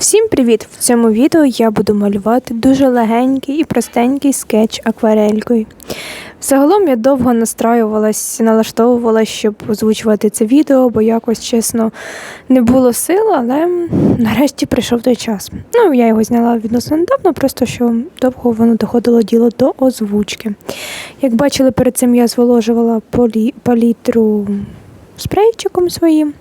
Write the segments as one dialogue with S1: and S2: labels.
S1: Всім привіт! В цьому відео я буду малювати дуже легенький і простенький скетч акварелькою. Загалом я довго настраювалась, налаштовувалась, щоб озвучувати це відео, бо якось, чесно, не було сил, але нарешті прийшов той час. Ну, я його зняла відносно недавно, просто що довго воно доходило діло до озвучки. Як бачили, перед цим я зволожувала палітру спрейчиком своїм.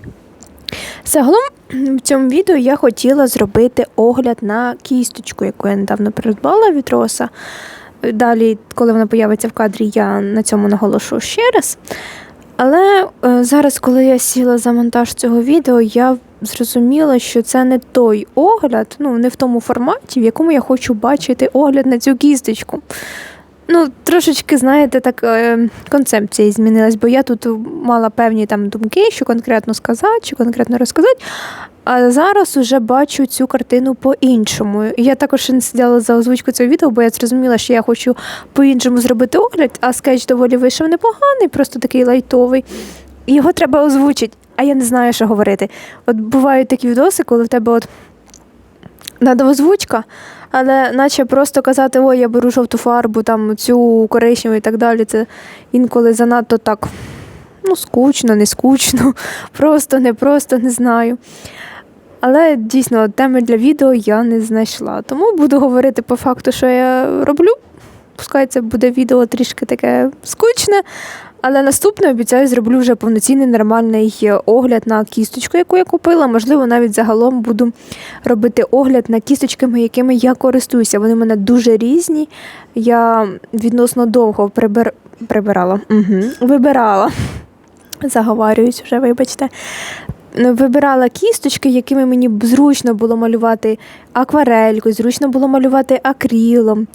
S1: Загалом в цьому відео я хотіла зробити огляд на кісточку, яку я недавно придбала від Роса. Далі, коли вона появиться в кадрі, я на цьому наголошу ще раз. Але е, зараз, коли я сіла за монтаж цього відео, я зрозуміла, що це не той огляд, ну не в тому форматі, в якому я хочу бачити огляд на цю кісточку. Ну, трошечки, знаєте, так е, концепція змінилась, бо я тут мала певні там думки, що конкретно сказати, що конкретно розказати. А зараз уже бачу цю картину по-іншому. Я також не сиділа за озвучку цього відео, бо я зрозуміла, що я хочу по-іншому зробити огляд, а скетч доволі вийшов непоганий, просто такий лайтовий. Його треба озвучити, а я не знаю, що говорити. От бувають такі відоси, коли в тебе от надо озвучка, але наче просто казати, ой, я беру жовту фарбу, там цю коричневу і так далі. Це інколи занадто так ну, скучно, не скучно, просто, не просто, не знаю. Але дійсно теми для відео я не знайшла. Тому буду говорити по факту, що я роблю. Пускай це буде відео трішки таке скучне, але наступне обіцяю зроблю вже повноцінний нормальний огляд на кісточку, яку я купила. Можливо, навіть загалом буду робити огляд на кісточками, якими я користуюся. Вони в мене дуже різні. Я відносно довго прибир... прибирала, угу. вибирала. Заговарююсь вже, вибачте. Вибирала кісточки, якими мені зручно було малювати акварелькою, зручно було малювати акрилом.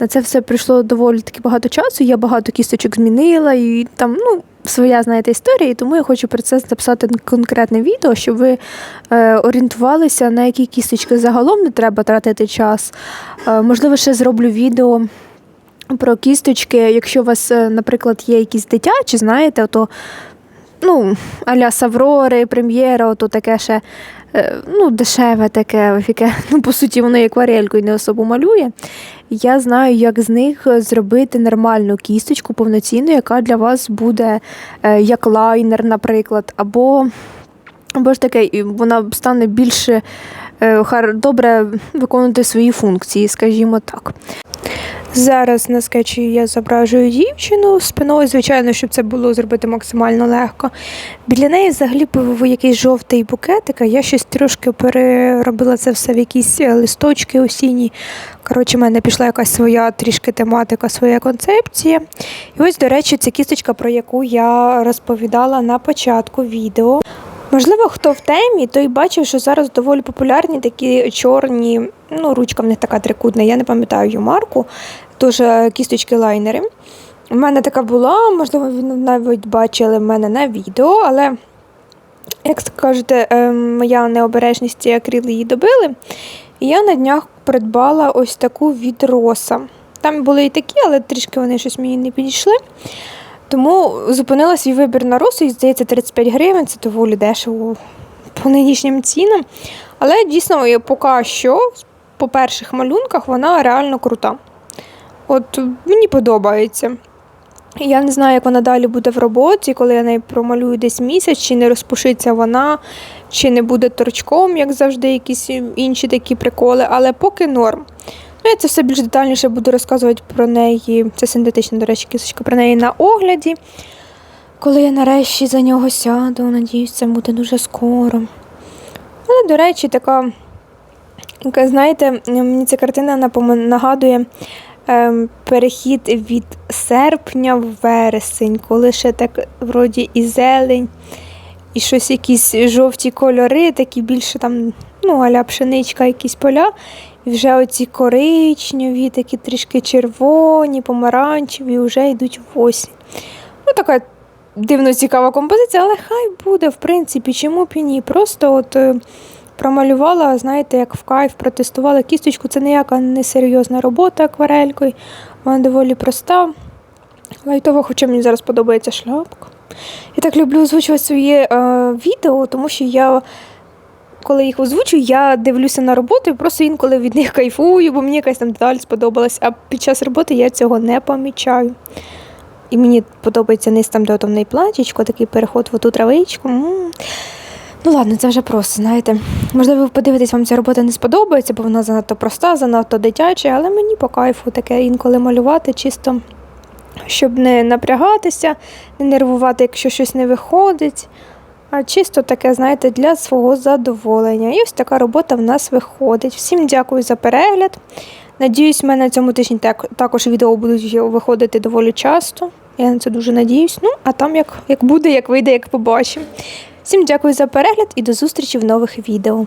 S1: На це все прийшло доволі таки багато часу. Я багато кісточок змінила і там, ну, своя, знаєте, історія, і тому я хочу про це записати конкретне відео, щоб ви е, орієнтувалися, на які кісточки загалом не треба тратити час. Е, можливо, ще зроблю відео. Про кісточки, якщо у вас, е, наприклад, є якісь дитячі, знаєте, то ну, аля Саврори, прем'єра, ото таке ще ну, дешеве таке, яке, ну, по суті, воно як варелькою не особо малює. Я знаю, як з них зробити нормальну кісточку повноцінну, яка для вас буде як лайнер, наприклад, або або ж таке, вона стане більше добре виконувати свої функції, скажімо так. Зараз на скетчі я зображую дівчину спиною, звичайно, щоб це було зробити максимально легко. Біля неї взагалі був якийсь жовтий букетик, а я щось трошки переробила це все в якісь листочки осінні. Коротше, в мене пішла якась своя трішки тематика, своя концепція. І ось, до речі, це кісточка, про яку я розповідала на початку відео. Можливо, хто в темі, той бачив, що зараз доволі популярні такі чорні, ну, ручка в них така трикутна, я не пам'ятаю її марку, дуже кісточки лайнери. У мене така була, можливо, ви навіть бачили мене на відео, але, як кажете, ем, моя необережність і акрил її добили. І я на днях придбала ось таку від роса. Там були і такі, але трішки вони щось мені не підійшли. Тому зупинила свій вибір на росу, і здається, 35 гривень це доволі дешево по нинішнім цінам. Але дійсно, поки що, по перших малюнках, вона реально крута. От мені подобається. Я не знаю, як вона далі буде в роботі, коли я неї промалюю десь місяць, чи не розпушиться вона, чи не буде торчком, як завжди, якісь інші такі приколи, але поки норм. Ну, я це все більш детальніше буду розказувати про неї. Це синтетична, до речі, кисочка про неї на огляді. Коли я нарешті за нього сяду, надіюсь, це буде дуже скоро. Але, до речі, така, знаєте, мені ця картина нагадує перехід від серпня в вересень, коли ще так вроді і зелень, і щось якісь жовті кольори, такі більше там, ну, аля пшеничка, якісь поля. І вже оці коричневі, такі трішки червоні, помаранчеві, вже йдуть в осінь. Ну, така дивно цікава композиція, але хай буде, в принципі, чому б і ні. Просто от е, промалювала, знаєте, як в кайф, протестувала кісточку. Це ніяка не серйозна робота акварелькою. Вона доволі проста. Лайтова, хоча мені зараз подобається шляпка. Я так люблю озвучувати своє е, відео, тому що я коли їх озвучую, я дивлюся на роботу і просто інколи від них кайфую, бо мені якась там деталь сподобалась, а під час роботи я цього не помічаю. І мені подобається низ там, де отомний платічко, такий переход в оту травичку. М. Ну ладно, це вже просто, знаєте. Можливо, ви подивитесь, вам ця робота не сподобається, бо вона занадто проста, занадто дитяча, але мені по кайфу таке інколи малювати, чисто щоб не напрягатися, не нервувати, якщо щось не виходить. А чисто таке, знаєте, для свого задоволення. І ось така робота в нас виходить. Всім дякую за перегляд. Надіюсь, в мене на цьому тижні так, також відео будуть виходити доволі часто. Я на це дуже надіюсь. Ну, а там як, як буде, як вийде, як побачимо. Всім дякую за перегляд і до зустрічі в нових відео.